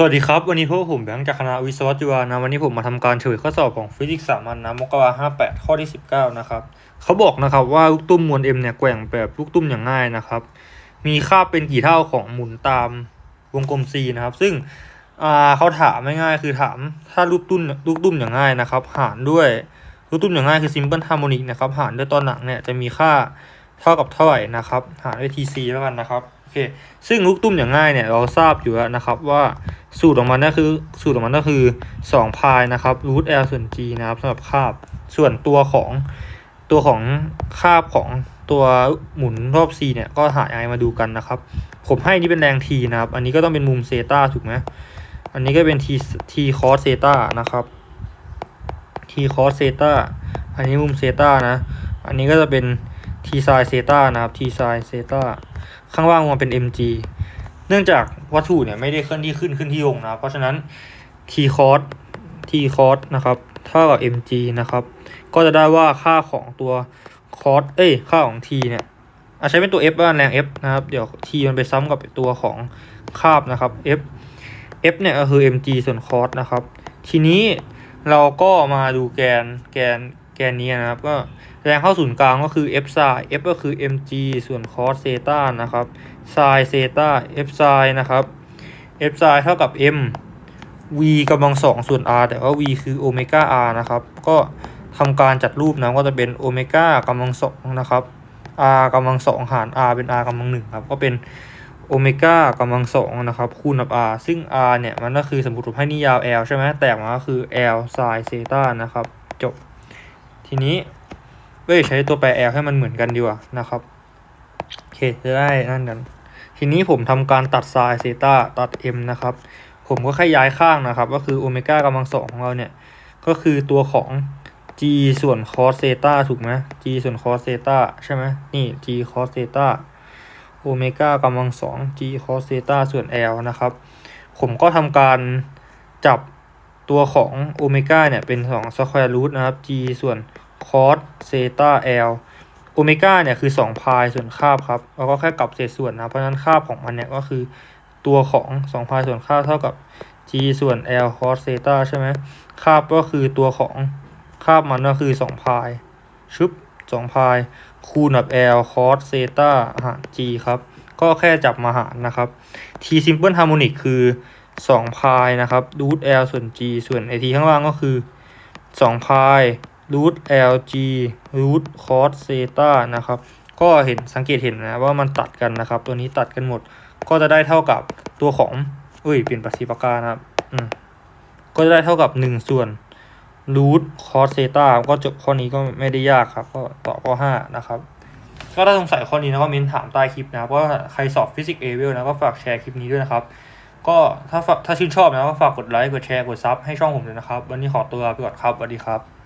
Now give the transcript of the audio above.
สวัสดีครับ วันนี้พวกผมแบงค์จากคณะวิศวะจุฬานะวันนี้ผมมาทำการเฉลยข้อสอบของฟิสิกส์สามัญนะมกราห้าแปดข้อที่สิบเก้านะครับเขาบอกนะครับว่าลูกตุ้มมวล m เนี่ยแกว่งแบบลูกตุ้มอย่างง่ายนะครับ มีค่าเป็นกี่เท่าของหมุนตามวงกลม c นะครับ ซึ่งอ่าเขาถามง่ายๆคือถามถ้าลูกตุ้มลูกตุ้มอย่างง่ายนะครับ หารด้วยลูกตุ้มอย่างง่ายคือ simple harmonic นะครับหารด้วยตัวหนังเนี่ยจะมีค่าเท่ากับเท่าไหร่นะครับ หารด้วย tc แล้วกันนะครับโอเคซึ่งลูกตุ้มอย่างง่ายเนี่ยเราทราบอยู่แล้วนะครับว่า สูตรของมันก็คือ สูตรของมันก็คือ2พายนะครับ root l ส่วน g นะครับสำหรับคาบส่วนตัวของตัวของคาบของตัวหมุนรอบ c เนี่ยก็หายังไงมาดูกันนะครับ ผมให้นี่เป็นแรง t นะครับ อันนี้ก็ต้องเป็นมุมเซตาถูกไหมอันนี้ก็เป็น t t cos เซตานะครับ t cos เซตาอันนี้มุมเซตานะ อันนี้ก็จะเป็น t sin เซตานะครับ t sin เซตาข้างล่างมันเป็น mg เนื่องจากวัตถุเนี่ยไม่ได้เคลื่อนที่ขึ้นขึ้นที่ลงนะเพราะฉะนั้น t cos t cos นะครับเท่ากับ mg นะครับ ก็จะได้ว่าค่าของตัว cos เอ้ยค่าของ t เนี่ยอาใช้เป็นตัว f บ้านแรง f นะครับ เดี๋ยว t มันไปซ้ำกับตัวของคาบนะครับ f f เนี่ยก็คือ mg ส่วน cos นะครับ ทีนี้เราก็มาดูแกนแกน แกนนี้นะครับ ก็แรงเข้าศูนย์กลางก็คือ f sin f ก็คือ mg ส่วน cos เซตานะครับ sin เซตา f sin นะครับ f sin เท่ากับ m v กำลังสองส่วน r แต่ว่า v คือโอเมก้า r นะครับ ก็ทำการจัดรูปนะก็จะเป็นโอเมก้ากำลังสองนะครับ r กำลังสองหาร r เป็น r กำลังหนึ่งครับ ก็เป็นโอเมก้ากำลังสองนะครับคูณกับ r ซึ่ง r เนี่ย มันก็คือสมมติผมให้นี่ยาว l ใช่ไหมแตกมาก็คือ l sin เซตานะครับ จบ ทีนี้ก็จะใช้ตัวแปร l ให้มันเหมือนกันดีกว่านะครับโอเคจะได้นั่นกัน ทีนี้ผมทำการตัด sin เซต้าตัด m นะครับ ผมก็แค่ย้ายข้างนะครับ ก็คือโอเมก้ากำลังสองของเราเนี่ย ก็คือตัวของ g ส่วน cos เซต้าถูกไหม g ส่วน cos เซต้าใช่ไหมนี่ g cos เซต้าโอเมก้ากำลังสอง g cos เซต้าส่วน l นะครับ ผมก็ทำการจับ ตัวของโอเมก้าเนี่ยเป็นสอง square root นะครับ g ส่วน cos เซตา l โอเมก้าเนี่ยคือ2พายส่วนคาบครับแล้วก็แค่กลับเศษส่วนนะเพราะฉะนั้นคาบของมันเนี่ยก็คือตัวของ2พายส่วนคาบเท่ากับ g ส่วน l cos เซตาใช่ไหมคาบก็คือตัวของคาบมันก็คือ2พายชุบ2พายคูณกับ l cos เซตาหาร g ครับ ก็แค่จับมาหารนะครับ t simple harmonic คือ 2พายนะครับ root l ส่วน g ส่วนไอทีข้างล่างก็คือ2พาย root lg root cos เซตานะครับ ก็เห็นสังเกตเห็นนะว่ามันตัดกันนะครับ ตัวนี้ตัดกันหมด ก็จะได้เท่ากับตัวของเอ้ยเปลี่ยนปฏิปากานะครับอืมก็จะได้เท่ากับหนึ่งส่วน root cos เซตาก็จบข้อนี้ก็ไม่ได้ยากครับ ก็ตอบข้อห้านะครับก็ถ้าสงสัยข้อนี้นะก็เม้นถามใต้คลิปนะครับว่าใครสอบฟิสิกส์เอเวลนะก็ฝากแชร์คลิปนี้ด้วยนะครับ ก็ถ้าถ้าชื่นชอบนะก็ฝากกดไลค์กดแชร์กดซับให้ช่องผมด้วยนะครับ วันนี้ขอตัวไปก่อนครับสวัสดีครับ